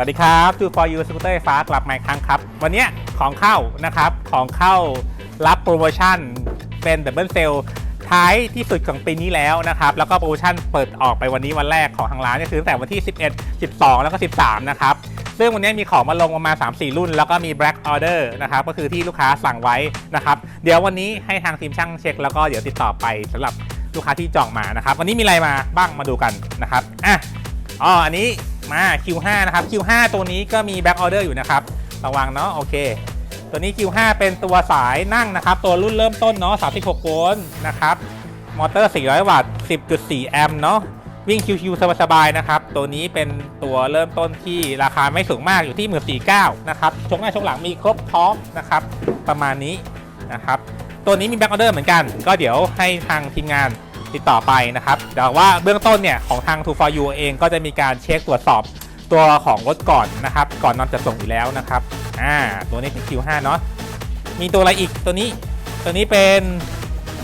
สวัสดีครับ2 for you สกูเตอร์ไฟฟ้ากลับมาอีกครั้งครับ วันนี้ของเข้านะครับของเข้ารับโปรโมชั่นเป็นดับเบิลเซลท้ายที่สุดของปีนี้แล้วนะครับ แล้วก็โปรโมชั่นเปิดออกไปวันนี้วันแรกของทางร้านก็คือตั้งแต่วันที่ 11 12 แล้วก็ 13 นะครับ ซึ่งวันนี้มีของมาลงประมาณ 3-4 รุ่น แล้วก็มี Black Order นะครับ ก็คือที่ลูกค้าสั่งไว้นะครับ เดี๋ยววันนี้ให้ทางทีมช่างเช็ค แล้วก็เดี๋ยวติดต่อไปสำหรับลูกค้าที่จองมานะครับ วันนี้มีอะไรมาบ้างมาดูกันนะครับอะอ๋ออันนี้ มา Q5 นะครับ Q5 ตัวนี้ก็มี back order อยู่นะครับ ระวังเนาะโอเค ตัวนี้ Q5 เป็นตัวสายนั่งนะครับ ตัวรุ่นเริ่มต้นเนาะ36โวลต์นะครับ มอเตอร์ 400 วัตต์ 10.4 แอมป์เนาะวิ่งชิวๆสบายๆนะครับ ตัวนี้เป็นตัวเริ่มต้นที่ราคาไม่สูงมากอยู่ที่14,900นะครับชกหน้าชกหลังมีครบพร้อมนะครับ ประมาณนี้นะครับ ตัวนี้มีแบ็กออเดอร์เหมือนกัน ก็เดี๋ยวให้ทางทีมงาน ติดต่อไปนะครับแต่ว่าเบื้องต้นเนี่ยของทาง2 for you เองก็จะมีการเช็คตรวจสอบตัวของรถก่อนนะครับ ก่อนนำจะส่งอยู่แล้วนะครับอ่าตัวนี้เป็น Q5 เนาะมีตัวอะไรอีกตัวนี้ตัวนี้เป็น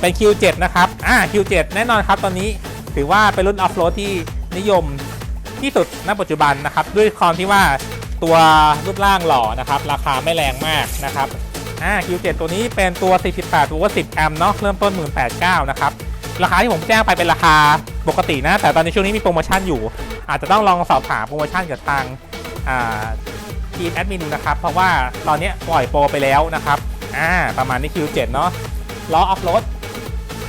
เป็น Q7 นะครับอ่า Q7 แน่นอนครับตอนนี้ถือว่าเป็นรุ่นออฟโรดที่นิยมที่สุดณปัจจุบันนะครับ ด้วยความที่ว่าตัวรูปร่างหล่อนะครับ ราคาไม่แรงมากนะครับอ่า Q7 ตัวนี้เป็นตัว 48ตัว10แอมป์เนาะเริ่มต้น 18,900นะครับ ราคาที่ผมแจ้งไปเป็นราคาปกตินะ แต่ตอนในช่วงนี้มีโปรโมชั่นอยู่ อาจจะต้องลองสอบถามโปรโมชั่นกับทางทีมแอดมินดูนะครับ เพราะว่าตอนนี้ปล่อยโปรไปแล้วนะครับอ่าประมาณนี้ Q7 เจ็ดเนาะล้อออฟโรด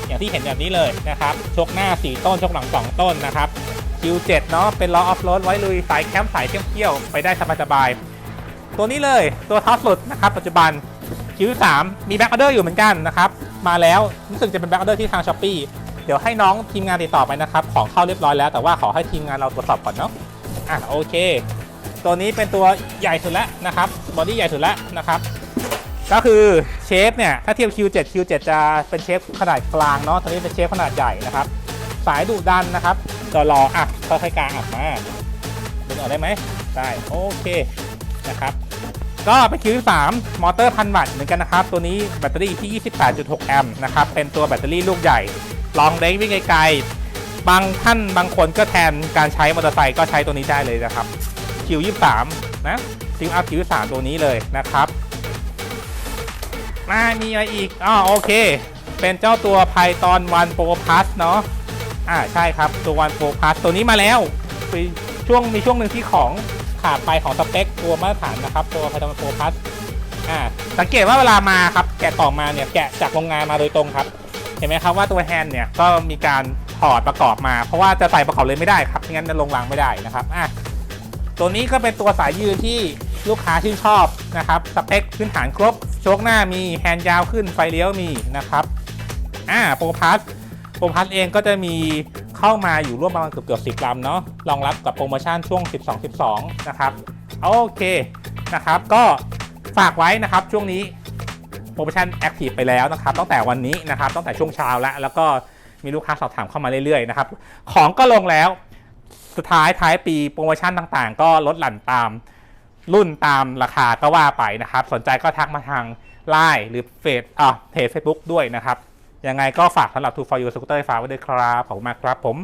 อย่างที่เห็นแบบนี้เลยนะครับชกหน้า 4 ต้นชกหลัง 2 ต้นนะครับ Q7 เนาะเป็นล้อออฟโรดไว้ลุยสายแคมป์สายเที่ยวๆไปได้สบายๆตัวนี้เลยตัวท็อปสุดนะครับปัจจุบัน Q3 มีแบ็กออเดอร์อยู่เหมือนกันนะครับ มาแล้วรู้สึกจะเป็นแบ็กออเดอร์ที่ทาง s h อ p e e เดี๋ยวให้น้องทีมงานติดต่อไปนะครับ ของเข้าเรียบร้อยแล้วแต่ว่าขอให้ทีมงานเราตรวจสอบก่อนเนาะอะโอเค ตัวนี้เป็นตัวใหญ่สุดแล้วนะครับบอดี้ใหญ่สุดแล้วนะครับ ก็คือเชฟเนี่ยถ้าเทียบ Q7 Q7 จะเป็นเชฟขนาดกลางเนาะตัวนี้เป็นเชฟขนาดใหญ่นะครับ สายดุดันนะครับก็รออะค่อยๆกลางอัดมาดึงออกได้ไหมได้โอเคนะครับ ก็เป็น Q3 มอเตอร์พันวัตต์เหมือนกันนะครับ ตัวนี้แบตเตอรี่ที่ 28.6 แอมป์นะครับ เป็นตัวแบตเตอรี่ลูกใหญ่ ลองเด้งวิ่งไกลๆ บางท่านบางคนก็แทนการใช้มอเตอร์ไซค์ก็ใช้ตัวนี้ได้เลยนะครับ Q23 นะซิงอัพ Q23 ตัวนี้เลยนะครับมามีอะไรอีกอ๋อโอเค เป็นเจ้าตัว Python 1 Pro Plus เนาะอ่าใช่ครับตัว1 Pro Plus ตัวนี้มาแล้วช่วงมีช่วงหนึ่งที่ของ ขาดไปของสเปคตัวมาตรฐานนะครับ ตัว Python 1 Pro Plus อ่าสังเกตว่าเวลามาครับแกะกล่องมาเนี่ยแกะจากโรงงานมาโดยตรงครับ เห็นไหมครับว่าตัวแฮนด์เนี่ยก็มีการถอดประกอบมา เพราะว่าจะใส่ประกอบเลยไม่ได้ครับไม่งั้นจะลงรางไม่ได้นะครับอะตัวนี้ก็เป็นตัวสายยืนที่ลูกค้าชื่นชอบนะครับสเปคพื้นฐานครบโชคหน้ามีแฮนด์ยาวขึ้นไฟเลี้ยวมีนะครับอ่าโปรพัสโปรพัสเองก็จะมี เข้ามาอยู่ร่วมประมาณเกือบเกือบสิบลำเนาะรองรับกับโปรโมชั่นช่วง 12 12 นะครับ โอเคนะครับ ก็ฝากไว้นะครับช่วงนี้โปรโมชั่นแอคทีฟไปแล้วนะครับตั้งแต่วันนี้นะครับตั้งแต่ช่วงเช้าแล้ว แล้วก็มีลูกค้าสอบถามเข้ามาเรื่อยๆนะครับของก็ลงแล้วสุดท้ายท้ายปีโปรโมชั่นต่างๆ ก็ลดหลั่นตามรุ่นตามราคาก็ว่าไปนะครับ สนใจก็ทักมาทางไลน์หรือเฟซอ่าเพจเฟซบุ๊กด้วยนะครับ ยังไงก็ฝากสำหรับ2 for you สกูตเตอร์ไฟฟ้าไว้ด้วยครับขอบคุณมากครับผม